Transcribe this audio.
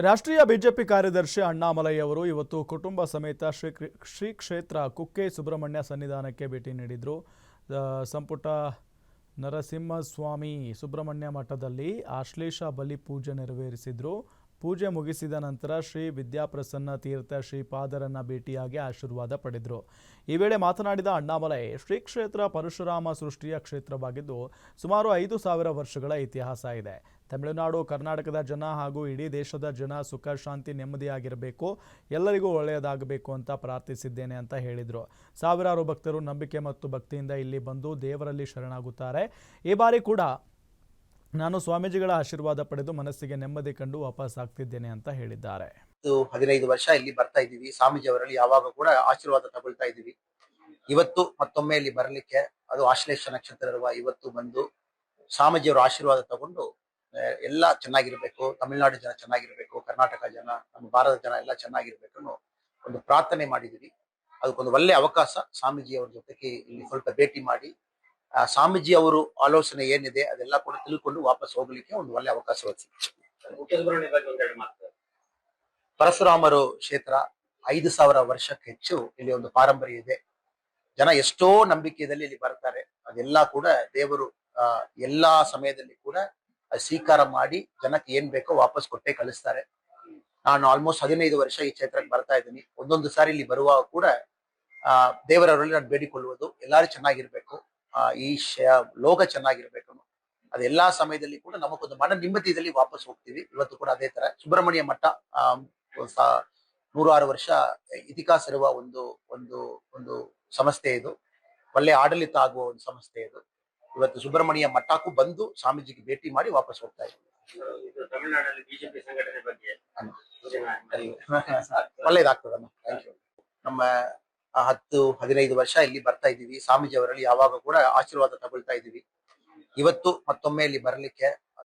ರಾಷ್ಟ್ರೀಯ ಬಿಜೆಪಿ ಕಾರ್ಯದರ್ಶಿ ಅಣ್ಣಾಮಲೈ ಅವರು ಇವತ್ತು ಕುಟುಂಬ ಸಮೇತ ಶ್ರೀ ಶ್ರೀ ಕ್ಷೇತ್ರ ಕುಕ್ಕೆ ಸುಬ್ರಹ್ಮಣ್ಯ ಸನ್ನಿಧಾನಕ್ಕೆ ಭೇಟಿ ನೀಡಿದರು. ಸಂಪುಟ ನರಸಿಂಹಸ್ವಾಮಿ ಸುಬ್ರಹ್ಮಣ್ಯ ಮಠದಲ್ಲಿ ಆಶ್ಲೇಷ ಬಲಿ ಪೂಜೆ ನೆರವೇರಿಸಿದ್ರು. ಪೂಜೆ ಮುಗಿಸಿದ ನಂತರ ಶ್ರೀ ವಿದ್ಯಾಪ್ರಸನ್ನ ತೀರ್ಥ ಶ್ರೀಪಾದರನ್ನ ಭೇಟಿಯಾಗಿ ಆಶೀರ್ವಾದ ಪಡೆದರು. ಈ ವೇಳೆ ಮಾತನಾಡಿದ ಅಣ್ಣಾಮಲೈ, ಶ್ರೀ ಕ್ಷೇತ್ರ ಪರಶುರಾಮ ಸೃಷ್ಟಿಯ ಕ್ಷೇತ್ರವಾಗಿದ್ದು ಸುಮಾರು ಐದು ಸಾವಿರ ವರ್ಷಗಳ ಇತಿಹಾಸ ಇದೆ. ತಮಿಳುನಾಡು, ಕರ್ನಾಟಕದ ಜನ ಹಾಗೂ ಇಡೀ ದೇಶದ ಜನ ಸುಖ, ಶಾಂತಿ, ನೆಮ್ಮದಿಯಾಗಿರಬೇಕು, ಎಲ್ಲರಿಗೂ ಒಳ್ಳೆಯದಾಗಬೇಕು ಅಂತ ಪ್ರಾರ್ಥಿಸಿದ್ದೇನೆ ಅಂತ ಹೇಳಿದರು. ಸಾವಿರಾರು ಭಕ್ತರು ನಂಬಿಕೆ ಮತ್ತು ಭಕ್ತಿಯಿಂದ ಇಲ್ಲಿ ಬಂದು ದೇವರಲ್ಲಿ ಶರಣಾಗುತ್ತಾರೆ. ಈ ಬಾರಿ ಕೂಡ ನಾನು ಸ್ವಾಮೀಜಿಗಳ ಆಶೀರ್ವಾದ ಪಡೆದು ಮನಸ್ಸಿಗೆ ನೆಮ್ಮದಿ ಕಂಡು ವಾಪಸ್ ಆಗ್ತಿದ್ದೇನೆ ಅಂತ ಹೇಳಿದ್ದಾರೆ. ಹದಿನೈದು ವರ್ಷ ಇಲ್ಲಿ ಬರ್ತಾ ಇದ್ದೀವಿ. ಸ್ವಾಮೀಜಿ ಅವರಲ್ಲಿ ಯಾವಾಗ ಕೂಡ ಆಶೀರ್ವಾದ ತಗೊಳ್ತಾ ಇದ್ದೀವಿ. ಇವತ್ತು ಮತ್ತೊಮ್ಮೆ ಇಲ್ಲಿ ಬರಲಿಕ್ಕೆ ಅದು ಆಶ್ಲೇಷ ನಕ್ಷತ್ರ ಇರುವ ಇವತ್ತು ಬಂದು ಸ್ವಾಮೀಜಿಯವರ ಆಶೀರ್ವಾದ ತಗೊಂಡು ಎಲ್ಲ ಚೆನ್ನಾಗಿರ್ಬೇಕು. ತಮಿಳುನಾಡು ಜನ ಚೆನ್ನಾಗಿರ್ಬೇಕು. ಕರ್ನಾಟಕ ಜನ, ನಮ್ಮ ಭಾರತ ಜನ ಎಲ್ಲ ಚೆನ್ನಾಗಿರ್ಬೇಕು ಒಂದು ಪ್ರಾರ್ಥನೆ ಮಾಡಿದ್ದೀವಿ. ಅದಕ್ಕೊಂದು ಒಳ್ಳೆ ಅವಕಾಶ ಸ್ವಾಮೀಜಿಯವರ ಜೊತೆಗೆ ಇಲ್ಲಿ ಸ್ವಲ್ಪ ಭೇಟಿ ಮಾಡಿ ಸ್ವಾಮೀಜಿ ಅವರು ಆಲೋಚನೆ ಏನಿದೆ ಅದೆಲ್ಲ ಕೂಡ ತಿಳ್ಕೊಂಡು ವಾಪಸ್ ಹೋಗ್ಲಿಕ್ಕೆ ಒಂದು ಒಳ್ಳೆ ಅವಕಾಶ ಪರಶುರಾಮರು ಕ್ಷೇತ್ರ ಐದು ಸಾವಿರ ವರ್ಷಕ್ಕೆ ಹೆಚ್ಚು ಇಲ್ಲಿ ಒಂದು ಪಾರಂಪರ್ಯ ಇದೆ. ಜನ ಎಷ್ಟೋ ನಂಬಿಕೆಯಲ್ಲಿ ಇಲ್ಲಿ ಬರ್ತಾರೆ. ಅದೆಲ್ಲ ಕೂಡ ದೇವರು ಎಲ್ಲಾ ಸಮಯದಲ್ಲಿ ಕೂಡ ಸ್ವೀಕಾರ ಮಾಡಿ ಜನಕ್ಕೆ ಏನ್ ಬೇಕೋ ವಾಪಸ್ ಕೊಟ್ಟೆ ಕಳಿಸ್ತಾರೆ. ನಾನು ಆಲ್ಮೋಸ್ಟ್ ಹದಿನೈದು ವರ್ಷ ಈ ಕ್ಷೇತ್ರಕ್ಕೆ ಬರ್ತಾ ಇದ್ದೀನಿ. ಒಂದೊಂದು ಸಾರಿ ಇಲ್ಲಿ ಬರುವಾಗ ಕೂಡ, ಆ, ದೇವರವರಲ್ಲಿ ನಾನು ಬೇಡಿಕೊಳ್ಳುವುದು ಎಲ್ಲಾರು ಚೆನ್ನಾಗಿರ್ಬೇಕು. ಆ ಈ ಶ- ಲೋಕ ಚೆನ್ನಾಗಿರ್ಬೇಕು. ಅದೆಲ್ಲಾ ಸಮಯದಲ್ಲಿ ಕೂಡ ನಮಗೊಂದು ಮನ ನೆಮ್ಮದಿಯಲ್ಲಿ ವಾಪಸ್ ಹೋಗ್ತೀವಿ. ಇವತ್ತು ಕೂಡ ಅದೇ ತರ ಸುಬ್ರಹ್ಮಣ್ಯ ಮಠ ನೂರಾರು ವರ್ಷ ಇತಿಹಾಸ ಇರುವ ಒಂದು ಒಂದು ಒಂದು ಸಂಸ್ಥೆ ಇದು. ಒಳ್ಳೆ ಆಡಳಿತ ಆಗುವ ಒಂದು ಸಂಸ್ಥೆ ಇದು. ಇವತ್ತು ಸುಬ್ರಹ್ಮಣ್ಯ ಮಠಕ್ಕೂ ಬಂದು ಸ್ವಾಮೀಜಿಗೆ ಭೇಟಿ ಮಾಡಿ ವಾಪಸ್ ಹೋಗ್ತಾ ಇದ್ದೀವಿ ಒಳ್ಳೇದಾಗ್ತದೆ ಬಿಜೆಪಿ ಸಂಘಟನೆ ಬಗ್ಗೆ ಒಳ್ಳೇದಾಗ್ತದಮ್ಮ. ಥ್ಯಾಂಕ್ ಯು ನಮ್ಮ ಹತ್ತು, ಹದಿನೈದು ವರ್ಷ ಇಲ್ಲಿ ಬರ್ತಾ ಇದ್ದೀವಿ. ಸ್ವಾಮೀಜಿ ಅವರಲ್ಲಿ ಯಾವಾಗ ಕೂಡ ಆಶೀರ್ವಾದ ತಗೊಳ್ತಾ ಇದ್ದೀವಿ. ಇವತ್ತು ಮತ್ತೊಮ್ಮೆ ಇಲ್ಲಿ ಬರಲಿಕ್ಕೆ